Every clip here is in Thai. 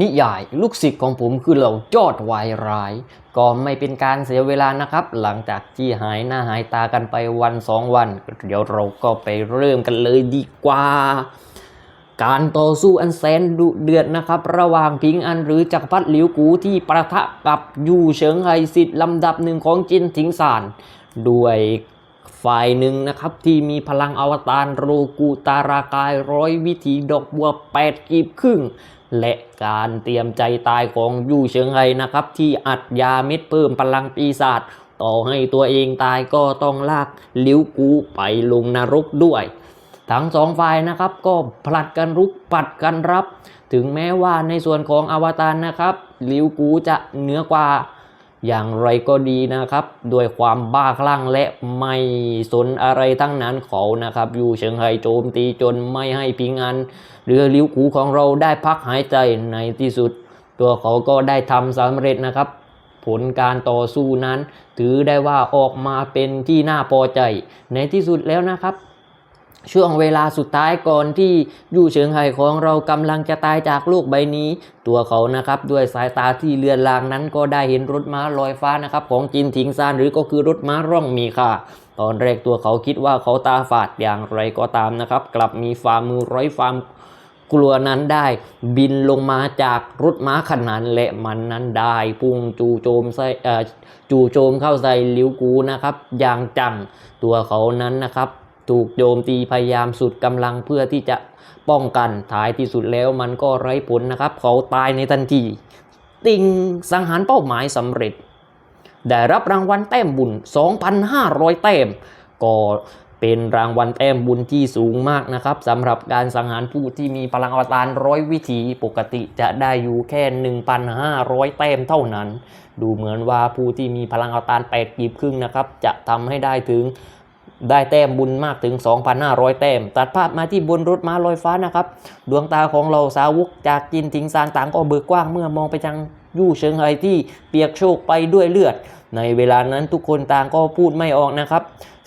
นิยายลูกศิษย์ของผมคือเหล่ายอดวายร้าย ก็ไม่เป็นการเสียเวลานะครับ หลังจากที่หายหน้าหายตากันไปวันสองวัน เดี๋ยวเราก็ไปเริ่มกันเลยดีกว่า การต่อสู้อันแสนดุเดือดนะครับ ระหว่างพิงอันหรือจักรพรรดิหลิวกูที่ประทะกับยูเฉิงไฮสิทธิ์ลำดับหนึ่งของจินถิงซานด้วย ฝ่ายหนึ่งนะครับที่มีพลังอวตารโรกูตารากายร้อยวิถีดอกบัวแปดกีบครึ่ง และการเตรียมใจตายของยูเฉิงไฮนะครับ ที่อัดยาเม็ดเพิ่มพลังปีศาจต่อให้ตัวเองตายก็ต้องลากลิวกูไปลงนรกด้วยทั้งสองฝ่ายนะครับก็ผลัดกันรุกปัดกันรับ ถึงแม้ว่าในส่วนของอวตารนะครับลิวกูจะเหนือกว่า อย่างไรก็ดีนะครับ ด้วยความบ้าคลั่งและไม่สนอะไรทั้งนั้นเขานะครับ อยู่เฉิงไฮโจมตีจนไม่ให้พิงอันหรือลิ้วกูของเราได้พักหายใจในที่สุด ตัวเขาก็ได้ทำสำเร็จนะครับ ผลการต่อสู้นั้น ถือได้ว่าออกมาเป็นที่น่าพอใจในที่สุดแล้วนะครับ ช่วงเวลาสุดท้ายก่อนที่ยู่เฉิงไห่ของเรากำลังจะตายจากโลกใบนี้ ตัวเขานะครับด้วยสายตาที่เลือนลางนั้นก็ได้เห็นรถม้าลอยฟ้านะครับของจินถิงซานหรือก็คือรถม้าร่องมีค่าตอนแรกตัวเขาคิดว่าเขาตาฝาดอย่างไรก็ตามนะครับ กลับมีฝ่ามือร้อยความกลัวนั้นได้บินลงมาจากรถม้าขนานและมันนั้นได้พุ่งจู่โจมใส่จู่โจมเข้าใส่ลิวกูนะครับ อย่างจังตัวเขานั้นนะครับ ถูกโจมตีพยายามสุดกำลังเพื่อที่จะป้องกันท้ายที่สุดแล้วมันก็ไร้ผลนะครับ เขาตายในทันที ติงสังหารเป้าหมายสำเร็จ ได้รับรางวัลแต้มบุญ 2,500 แต้ม ก็เป็นรางวัลแต้มบุญที่สูงมากนะครับสำหรับการสังหารผู้ที่มีพลังอวตารร้อยวิถีปกติจะได้อยู่แค่ 1,500 แต้มเท่านั้น ดูเหมือนว่าผู้ที่มีพลังอวตาร8กีบครึ่งนะครับ จะทำให้ได้ถึง ได้แต้มบุญมากถึง 2,500 แต้ม ตัดภาพมาที่บนรถม้าลอยฟ้านะครับ ดวงตาของเราสาวกจากจินทิงซานต่างก็เบิกกว้างเมื่อมองไปทางยู่เชิงไฮที่เปียกโชกไปด้วยเลือด ในเวลานั้นทุกคนต่างก็พูดไม่ออกนะครับ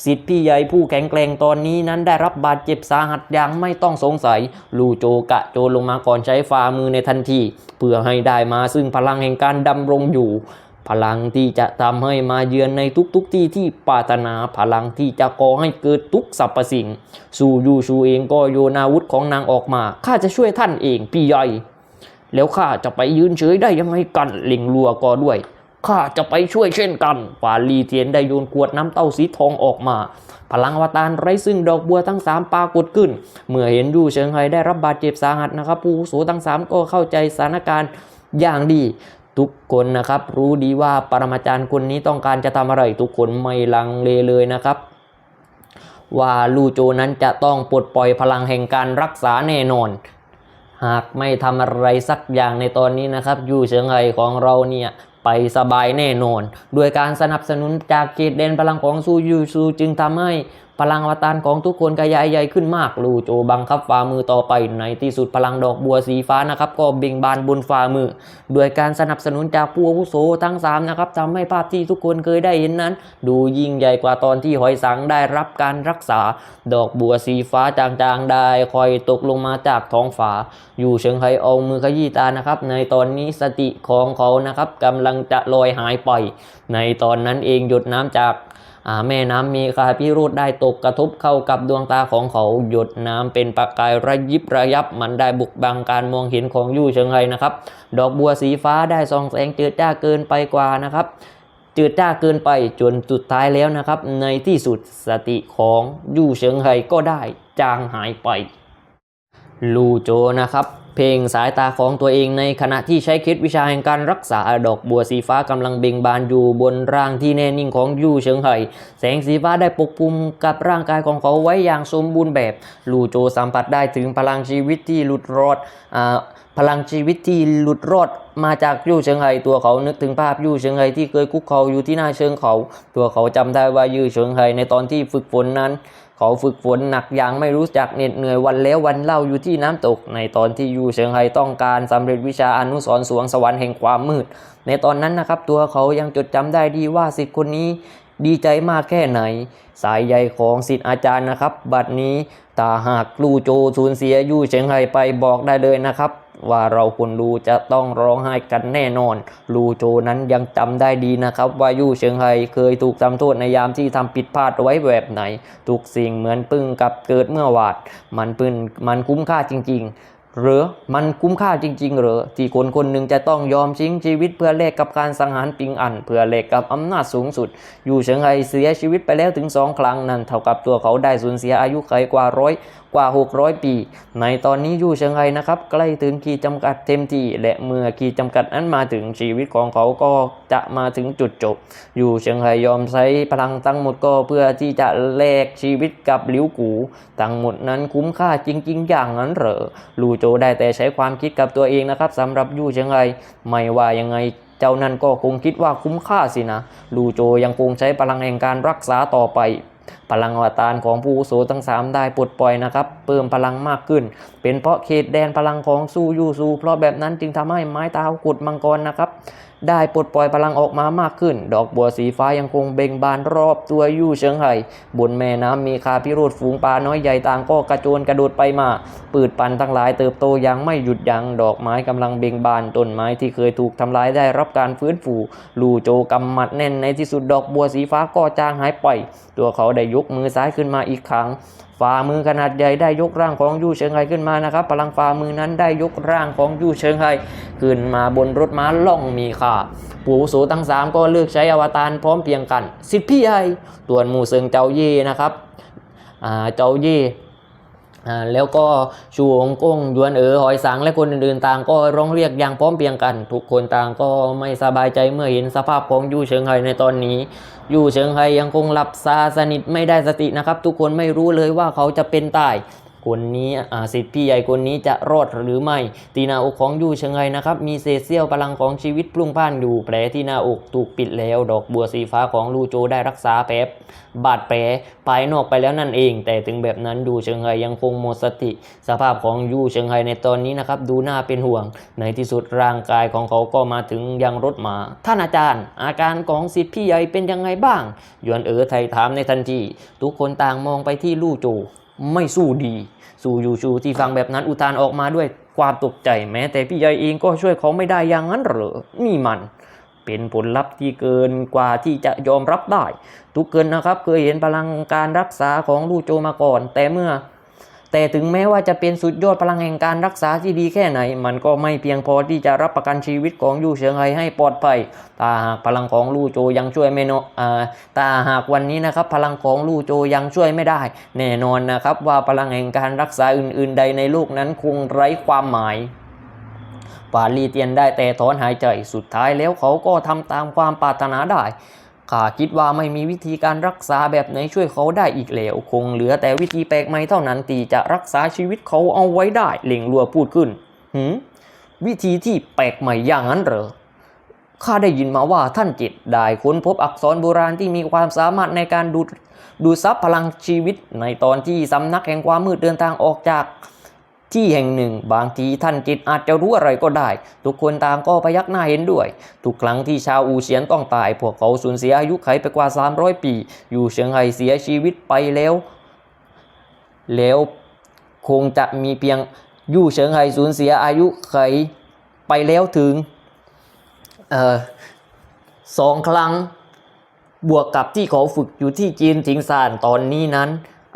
สิทธิ์พี่ใหญ่ผู้แข็งแกร่งตอนนี้นั้นได้รับบาดเจ็บสาหัสอย่างไม่ต้องสงสัย ลูโจกะโจนลงมาก่อนใช้ฝ่ามือในทันที เพื่อให้ได้มาซึ่งพลังแห่งการดำรงอยู่ พลังที่จะทำให้มาเยือนในทุกๆทที่ที่ปรารถนาพลังที่จะก่อให้เกิดทุกสรรพสิ่ง สู่ยูชูเองก็โยนอาวุธของนางออกมาข้าจะช่วยท่านเองพี่ใหญ่แล้วข้าจะไปยืนเฉยได้ยังไงกันหลิงลัวก็ด้วยข้าจะไปช่วยเช่นกันฝาลีเทียนได้โยนขวดน้ำเต้าสีทองออกมา พลังอวตารไร้ซึ่งดอกบัวทั้งสามปรากฏขึ้น เมื่อเห็นยูเฉิงไฮได้รับบาดเจ็บสาหัสนะครับ ผู้อาวุโสทั้งสามก็เข้าใจสถานการณ์อย่างดี ทุกคนนะครับ รู้ดีว่าปรมาจารย์คนนี้ต้องการจะทำอะไรทุกคนไม่ลังเลเลยนะครับ ว่าลูโจนั้นจะต้องปลดปล่อยพลังแห่งการรักษาแน่นอน หากไม่ทำอะไรสักอย่างในตอนนี้นะครับ ยูเฉิงไห่ของเราเนี่ยไปสบายแน่นอน ด้วยการสนับสนุนจากเขตแดนพลังของซูยูซูจึงทำให้ พลังวตารของทุกคนกระจายใหญ่ขึ้นมาก ลูโจบังคับฝ่ามือต่อไปในที่สุดพลังดอกบัวสีฟ้านะครับ ก็เบ่งบานบนฝ่ามือ ด้วยการสนับสนุนจากผู้อาวุโสทั้ง3นะครับทำให้ภาพที่ทุกคนเคยได้เห็นนั้น ดูยิ่งใหญ่กว่าตอนที่หอยสังได้รับการรักษา ดอกบัวสีฟ้าจางๆได้คอยตกลงมาจากท้องฟ้าอยู่เชิงไฮเอามือขยี้ตานะครับ ในตอนนี้สติของเขานะครับกำลังจะลอยหายไป ในตอนนั้นเองหยดน้ำจาก แม่น้ำมีคาพิรุธได้ตกกระทบเข้ากับดวงตาของเขาหยดน้ำเป็นประกายระยิบระยับมันได้บุกบังการมองเห็นของยู่เชิงไฮนะครับ ดอกบัวสีฟ้าได้ส่องแสงเจิดจ้าเกินไปกว่านะครับจืดจ้าเกินไปจนสุดท้ายแล้วนะครับ ในที่สุดสติของยู่เฉิงไฮก็ได้จางหายไป ลูโจนะครับ เพ่งสายตาของตัวเองในขณะที่ใช้เคล็ดวิชาแห่งการรักษาดอกบัวสีฟ้ากำลังเบ่งบานอยู่บนร่างที่แน่นิ่งของยู่เฉิงไห่แสงสีฟ้าได้ปกคลุมกับร่างกายของเขาไว้อย่างสมบูรณ์แบบลูโจสัมผัสได้ถึงพลังชีวิตที่หลุดรอดอพลังชีวิตที่หลุดรอดมาจากยู่เชิงไห่ตัวเขานึกถึงภาพยู่เชิงไห่ที่เคยคุกเขาอยู่ที่หน้าเชิงเขา ตัวเขาจำได้ว่ายู่เชิงไห่ในตอนที่ฝึกฝนนั้น เขาฝึกฝนหนักอย่างไม่รู้จักเหน็ดเหนื่อยวันแล้ววันเล่าอยู่ที่น้ำตก ในตอนที่ยู่เชิงไห่ต้องการสำเร็จวิชาอนุสรสวงสวรรค์แห่งความมืด ในตอนนั้นนะครับ ตัวเขายังจดจำได้ดีว่าสิทธิ์คนนี้ดีใจมากแค่ไหน สายใยของสิทธิ์อาจารย์นะครับ บัดนี้ถ้าหากลู่โจสูญเสียยู่เฉิงไห่ไปบอกได้เลยนะครับ ว่าเราคนดูจะต้องร้องไห้กันแน่นอน ลูโจนั้นยังจำได้ดีนะครับ ว่ายู่เฉิงไฮเคยถูกทำโทษในยามที่ทำผิดพลาดไว้แบบไหน ทุกสิ่งเหมือนปึ้งกับเกิดเมื่อวาด มันปึ้นมันคุ้มค่าจริง ๆหรือมันคุ้มค่าจริง ๆ หรือที่คนคนหนึ่งจะต้องยอมทิ้งชีวิตเพื่อแลกกับการสังหารปิงอัน เพื่อแลกกับอำนาจสูงสุด อยู่เฉิงไฮเสียชีวิตไปแล้วถึงสองครั้งนั่นเท่ากับตัวเขาได้สูญเสียอายุไขกว่าร้อย กว่า 600 ปี ในตอนนี้ยู่เฉิงไฮนะครับ ใกล้ถึงขีดจำกัดเต็มที่และเมื่อขีดจำกัดนั้นมาถึงชีวิตของเขาก็จะมาถึงจุดจบ อยู่เฉิงไฮยอมใช้พลังทั้งหมดก็เพื่อที่จะแลกชีวิตกับหลิวกูทั้งหมดนั้นคุ้มค่าจริง ๆ อย่างนั้นเหรอลูโจได้แต่ใช้ความคิดกับตัวเองนะครับสำหรับยู่เฉิงไฮไม่ว่ายังไงเจ้านั่นก็คงคิดว่าคุ้มค่าสินะ ลูโจยังคงใช้พลังแห่งการรักษาต่อไป พลังอวตารของผู้อุโสทั้งสามได้ปลดปล่อยนะครับเพิ่มพลังมากขึ้น เป็นเพราะเขตแดนพลังของสู้ยูซูเพราะแบบนั้นจึงทำให้ไม้ตากุดมังกรนะครับ ได้ปลดปล่อยพลังออกมามากขึ้น ดอกบัวสีฟ้ายังคงเบ่งบานรอบตัวยู่เฉิงไห่บนแม่น้ำมีคาพิโรธฝูงปลาน้อยใหญ่ต่างก็กระโจนกระโดดไปมาปืดปันทั้งหลายเติบโตอย่างไม่หยุดยัง้งดอกไม้กำลังเบ่งบานต้นไม้ที่เคยถูกทำลายได้รับการฟื้นฟูลูโจกำหมัดแน่นในที่สุดดอกบัวสีฟ้าก็จางหายไป ตัวเขาได้ยกมือซ้ายขึ้นมาอีกครั้งฝ่ามือขนาดใหญ่ได้ยกร่างของยู่เชิงไฮขึ้นมานะครับ พลังฝ่ามือนั้นได้ยกร่างของยู่เชิงไฮขึ้นมาบนรถม้าล่องมีค่าปู่สูทั้งสามก็เลือกใช้อวตารพร้อมเพียงกัน สิทธิพี่ใหญ่ตัวนหมู่เซิงเจ้าเย่นะครับเจ้าเย่อ่ แล้วก็ชูองกงยวนเอ๋อหอยสังและคนอื่นๆต่างก็ร้องเรียกอย่างพร้อมเพรียงกัน ทุกคนต่างก็ไม่สบายใจเมื่อเห็นสภาพของยู่เฉิงไฮในตอนนี้ ยู่เฉิงไฮยังคงหลับซาสนิทไม่ได้สตินะครับ ทุกคนไม่รู้เลยว่าเขาจะเป็นตาย คนนี้อ่าสิทธิ์พี่ใหญ่คนนี้จะรอดหรือไม่ ตีหนาอกของยู่เฉิงไฮนะครับมีเศษเสี้ยวพลังของชีวิตพลุ่งพ่านอยู่แผลที่หน้าอกถูกปิดแล้ว ดอกบัวสีฟ้าของลูโจได้รักษาแผลบาดแผลภายนอกไปแล้วนั่นเอง แต่ถึงแบบนั้นยูเฉิงไฮยังคงหมดสติ สภาพของยู่เฉิงไฮในตอนนี้นะครับดูน่าเป็นห่วง ในที่สุดร่างกายของเขาก็มาถึงยังรถมา ท่านอาจารย์ อาการของสิทธิ์พี่ใหญ่เป็นยังไงบ้าง ยวนเอ๋อไทยถามในทันทีทุกคนต่างมองไปที่ลู่โจ ไม่สู้ดี สู่ยูชูที่ฟังแบบนั้นอุทานออกมาด้วยความตกใจแม้ แต่พี่ใหญ่เองก็ช่วยเขาไม่ได้อย่างนั้นเหรอนี่มัน เป็นผลลัพธ์ที่เกินกว่าที่จะยอมรับได้ ทุกเกินนะครับ เคยเห็นพลังการรักษาของลู่โจมาก่อน แต่เมื่อ แต่ถึงแม้ว่าจะเป็นสุดยอดพลังแห่งการรักษาที่ดีแค่ไหน มันก็ไม่เพียงพอที่จะรับประกันชีวิตของยู่เฉิงไฮให้ปลอดภัยตาหากพลังของลู่โจยังช่วยไม่เนาะอ่าตาหากวันนี้นะครับพลังของลู่โจยังช่วยไม่ได้ แน่นอนนะครับว่าพลังแห่งการรักษาอื่น ๆ ใดในโลกนั้นคงไร้ความหมายปาลีเตียนได้แต่ถอนหายใจสุดท้ายแล้วเขาก็ทำตามความปรารถนาได้ ข้าคิดว่าไม่มีวิธีการรักษาแบบไหนช่วยเขาได้อีกแล้ว คงเหลือแต่วิธีแปลกใหม่เท่านั้นที่จะรักษาชีวิตเขาเอาไว้ได้เหล่งลัวพูดขึ้นหืมวิธีที่แปลกใหม่อย่างนั้นเหรอข้าได้ยินมาว่าท่านจิตได้ค้นพบอักษรโบราณที่มีความสามารถในการดูดดูดซับพลังชีวิตในตอนที่สำนักแห่งความมืดเดินทางออกจาก ที่แห่งหนึ่ง บางทีท่านจิตอาจจะรู้อะไรก็ได้ ทุกคนต่างก็พยักหน้าเห็นด้วย ทุกครั้งที่ชาวอูเฉียนต้องตาย พวกเขาสูญเสียอายุไขไปกว่า 300 ปี อยู่เฉียงไห่เสียชีวิตไปแล้ว แล้วคงจะมีเพียงยู่เฉิงไห่สูญเสียอายุไขไปแล้วถึงออสองครั้งบวกกับที่เขาฝึกอยู่ที่จีนถิงซานตอนนี้นั้น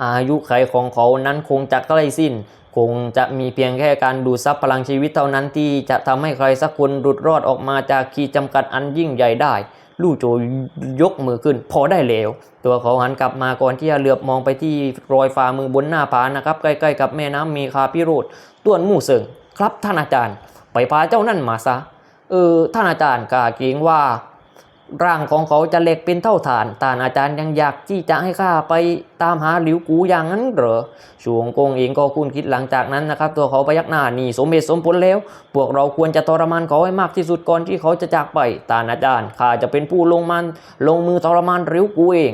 อายุไขของเขานั้นคงจะใกล้สิ้น คงจะมีเพียงแค่การดูดซับพลังชีวิตเท่านั้นที่จะทำให้ใครสักคนหลุดรอดออกมาจากขีดจำกัดอันยิ่งใหญ่ได้ ลู่โจยกมือขึ้น พอได้แล้ว ตัวเขาหันกลับมาก่อนที่จะเหลือบมองไปที่รอยฝ่ามือบนหน้าผานะครับ ใกล้ๆกับแม่น้ำมีคาพิโรธต้วนมู่เสิงครับท่านอาจารย์ ไปพาเจ้านั่นมาซะ เออท่านอาจารย์กาเกรงว่า ร่างของเขาจะเหล็กเป็นเท่าฐานท่านอาจารย์ยังอยากที่จะให้ข้าไปตามหาหลิวกูอย่างนั้นเหรอช่วงกงเองก็คุ้นคิดหลังจากนั้นนะครับ ตัวเขาพยักหน้านี่สมเหตุสมผลแล้ว พวกเราควรจะทรมานเขาให้มากที่สุดก่อนที่เขาจะจากไปท่านอาจารย์ข้าจะเป็นผู้ลงมันลงมือทรมานหลิวกูเอง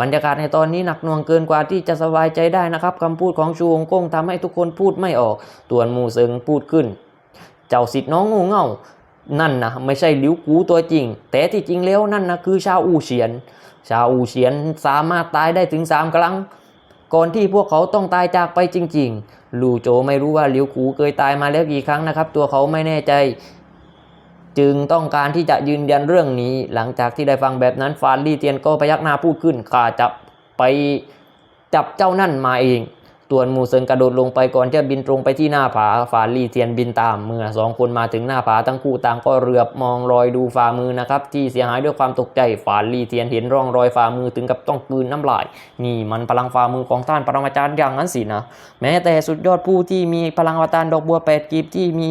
บรรยากาศในตอนนี้หนักหน่วงเกินกว่าที่จะสบายใจได้นะครับคำพูดของชูฮงกงทำให้ทุกคนพูดไม่ออกตัวนหมูเซิงพูดขึ้น เจ้าสิทธิ์น้องงูเง่า นั่นนะไม่ใช่หลิวกูตัวจริง แต่ที่จริงแล้วนั่นนะคือชาวอูเฉียน ชาวอูเฉียนสามารถตายได้ถึงสามครั้ง ก่อนที่พวกเขาต้องตายจากไปจริง ๆ ลู่โจไม่รู้ว่าหลิวกูเคยตายมาแล้วกี่ครั้งนะครับ ตัวเขาไม่แน่ใจ จึงต้องการที่จะยืนยันเรื่องนี้ หลังจากที่ได้ฟังแบบนั้นฟานลี่เตียนก็พยักหน้าพูดขึ้นข้าจะไปจับเจ้านั่นมาเอง ตัวนหมูเซิงกระโดดลงไปก่อนจะบินตรงไปที่หน้าผาฝาลี่เทียนบินตาม เมื่อสองคนมาถึงหน้าผาทั้งคู่ต่างก็เรือบมองรอยดูฝ่ามือนะครับที่เสียหายด้วยความตกใจฝาลี่เทียนเห็นร่องรอยฝ่ามือถึงกับต้องกืนน้ำลาย นี่มันพลังฝ่ามือของท่านปรมาจารย์อย่างนั้นสินะ แม้แต่สุดยอดผู้ที่มีพลังวตารดอกบัวแปดกีบที่มี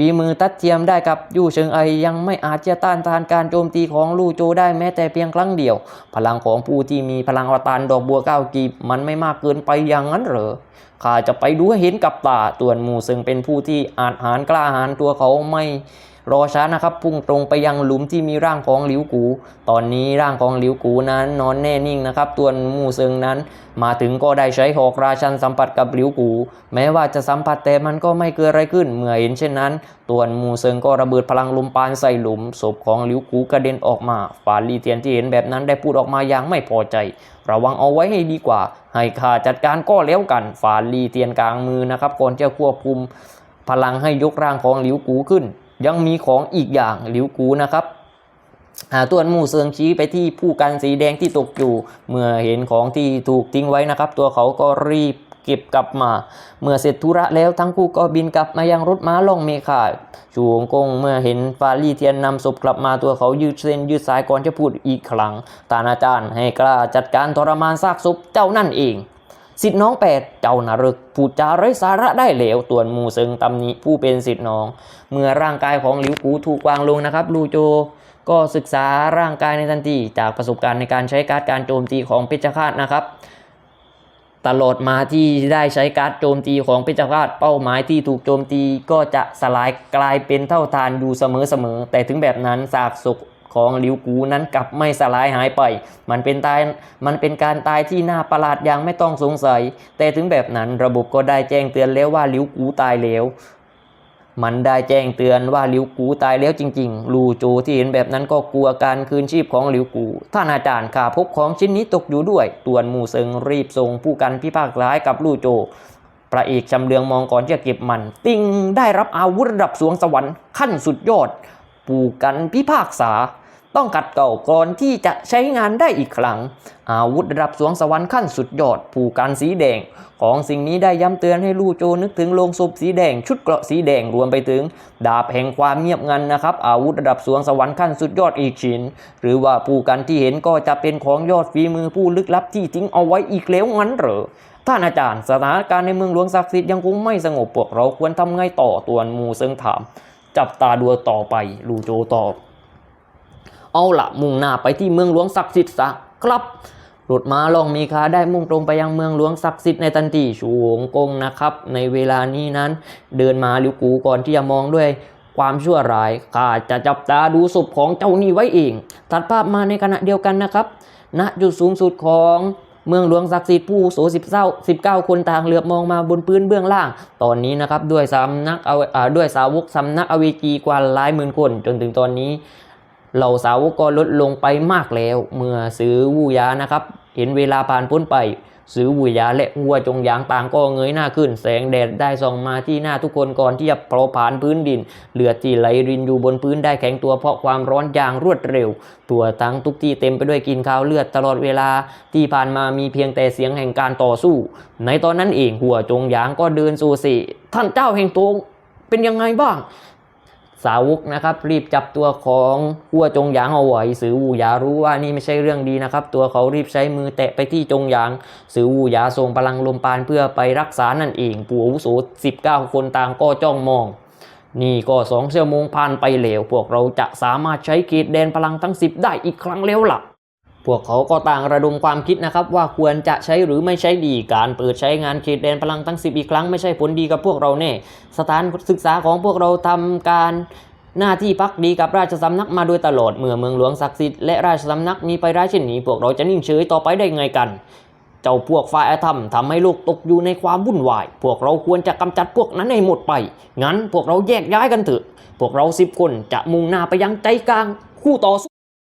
ฝีมือตัดเทียมได้กับยู่เชิงไอยังไม่อาจจะต้านทานการโจมตีของลู่โจได้แม้แต่เพียงครั้งเดียว พลังของผู้ที่มีพลังอวตารดอกบัวเก้ากีบมันไม่มากเกินไปอย่างนั้นเหรอข้าจะไปดูให้เห็นกับตาตัวนหมูซึ่งเป็นผู้ที่อาจหารกล้าหารตัวเขาไม่ รอช้านะครับพุ่งตรงไปยังหลุมที่มีร่างของหลิวกู ตอนนี้ร่างของหลิวกูนั้นนอนแน่นิ่งนะครับตัวหมูเซิงนั้น มาถึงก็ได้ใช้หอกราชันสัมผัสกับหลิวกู แม้ว่าจะสัมผัสแต่มันก็ไม่เกิดอะไรขึ้นเมื่อเห็นเช่นนั้น ตัวหมูเซิงก็ระเบิดพลังลมปานใส่หลุมศพของหลิวกูกระเด็นออกมาฟาลีเทียนที่เห็นแบบนั้นได้พูดออกมาอย่างไม่พอใจ ระวังเอาไว้ให้ดีกว่า ให้ข้าจัดการก็แล้วกันฟาลีเทียนกลางมือนะครับก่อนจะควบคุมพลังให้ยกร่างของหลิวกูขึ้น ยังมีของอีกอย่างหลิวกูนะครับหาตัวนมู่เซิงชี้ไปที่ผู้กันสีแดงที่ตกอยู่ เมื่อเห็นของที่ถูกทิ้งไว้นะครับ ตัวเขาก็รีบเก็บกลับมา เมื่อเสร็จธุระแล้วทั้งคู่ก็บินกลับมายังรถม้าล่องเมฆาชูงกงเมื่อเห็นฟาลี่เทียนนำศพกลับมาตัวเขายืดเส้นยืดสายก่อนจะพูดอีกครั้งตานาจารย์ให้กล้าจัดการทรมานซากศพเจ้านั่นเอง สิทธิ์น้องแปดเจ้านารึกพูดจาไร้สาระได้เหลวตัวนหมูเซิงตำหนิผู้เป็นสิทธิ์น้อง เมื่อร่างกายของหลิวกูถูกวางลงนะครับลูโจก็ศึกษาร่างกายในทันทีจากประสบการณ์ในการใช้การ์ดการโจมตีของเพชฌฆาตนะครับ ตลอดมาที่ได้ใช้การ์ดโจมตีของเพชฌฆาตเป้าหมายที่ถูกโจมตีก็จะสลายกลายเป็นเท่าทานอยู่เสมอๆแต่ถึงแบบนั้นซากศพ ของหลิวกูนั้นกลับไม่สลายหายไป มันเป็นตาย มันเป็นการตายที่น่าประหลาดอย่างไม่ต้องสงสัย แต่ถึงแบบนั้นระบบก็ได้แจ้งเตือนแล้วว่าหลิวกูตายแล้วมันได้แจ้งเตือนว่าหลิวกูตายแล้วจริงๆ ลูโจที่เห็นแบบนั้นก็กลัวการคืนชีพของหลิวกู ท่านอาจารย์ข้าพบของชิ้นนี้ตกอยู่ด้วย ตวนหมู่เซิงรีบส่งผู้กันพิพากษาให้กับลู่โจ พระเอกชำเลืองมองก่อนจะเก็บมัน ติงได้รับอาวุธระดับสวงสวรรค์ขั้นสุดยอด ปู่กันพิพากษา ต้องกัดเก่าก่อนที่จะใช้งานได้อีกครั้ง อาวุธระดับสวงสวรรค์ขั้นสุดยอดผูกกันสีแดง ของสิ่งนี้ได้ย้ำเตือนให้ลู่โจนึกถึงโลงศพสีแดง ชุดเกราะสีแดงรวมไปถึง ดาบแห่งความเงียบงันนะครับ อาวุธระดับสวงสวรรค์ขั้นสุดยอดอีกชิ้น หรือว่าผู้กันที่เห็นก็จะเป็นของยอดฝีมือผู้ลึกลับที่ทิ้งเอาไว้อีกแล้วงั้นเหรอท่านอาจารย์สถานการณ์ในเมืองหลวงศักดิ์สิทธิ์ยังคงไม่สงบพวกเราควรทำไงต่อตัวนมูเซิงถาม จับตาดูต่อไปลู่โจตอบ เอาละมุ่งหน้าไปที่เมืองหลวงศักดิ์สิทธิ์ซะครับรถม้าลองมีคาได้มุ่งตรงไปยังเมืองหลวงศักดิ์สิทธิ์ในทันทีชูวงกงนะครับ ในเวลานี้นั้น เดินมาลิวกูก่อนที่จะมองด้วยความชั่วร้ายข้าจะจับตาดูศพของเจ้านี่ไว้เอง ตัดภาพมาในขณะเดียวกันนะครับณจุดสูงสุดของเมืองหลวงศักดิ์สิทธิ์ผู้โสสิบเศร้าสิบเก้าคนต่างเหลือบมองมาบนพื้นเบื้องล่าง ตอนนี้นะครับด้วยสำนักเอาอ่าด้วยสาวกสำนักอเวจีกว่าหลายหมื่นคน จนถึงตอนนี้ เหล่าสาวกก็ลดลงไปมากแล้ว เมื่อซื้อวูยานะครับ เห็นเวลาผ่านพ้นไปซื้อวูยาและวัวจงยางต่างก็เงยหน้าขึ้น แสงแดดได้ส่องมาที่หน้าทุกคนก่อนที่จะเผาผ่านพื้นดินเลือดที่ไหลรินอยู่บนพื้นได้แข็งตัวเพราะความร้อนอย่างรวดเร็ว ตัวทั้งทุกที่เต็มไปด้วยกลินคาวเลือดตลอดเวลาที่ผ่านมามีเพียงแต่เสียงแห่งการต่อสู้ ในตอนนั้นเองหัวจงยางก็เดินสู่สิท่านเจ้าแห่งตงเป็นยังไงบ้าง สาวกนะครับ รีบจับตัวของขั้วจงหยางเอาไว้สือวูหยารู้ว่านี่ไม่ใช่เรื่องดีนะครับ ตัวเขารีบใช้มือแตะไปที่จงหยาง สือวูหยาส่งพลังลมปานเพื่อไปรักษานั่นเอง ปู่อาวุโส19 คนต่างก็จ้องมอง นี่ก็สองชั่วโมงผ่านไปแล้ว พวกเราจะสามารถใช้เกตแดนพลังทั้ง 10 ได้อีกครั้งแล้วล่ะ พวกเขาก็ต่างระดมความคิดนะครับว่าควรจะใช้หรือไม่ใช้ดีการเปิดใช้งานเขตแดนพลังทั้ง 10 อีกครั้งไม่ใช่ผลดีกับพวกเราแน่สถานศึกษาของพวกเราทำการหน้าที่พักดีกับราชสำนักมาโดยตลอดเมื่อเมืองหลวงศักดิ์สิทธิ์และราชสำนักมีไปร้ายเช่นนี้ พวกเราจะนิ่งเฉยต่อไปได้ไงกัน เจ้าพวกฝ่ายอาธรรมทำให้โลกตกอยู่ในความวุ่นวาย พวกเราควรจะกำจัดพวกนั้นให้หมดไป งั้นพวกเราแยกย้ายกันเถอะ พวกเราสิบคนจะมุ่งหน้าไปยังใจกลางคู่ต่อสู้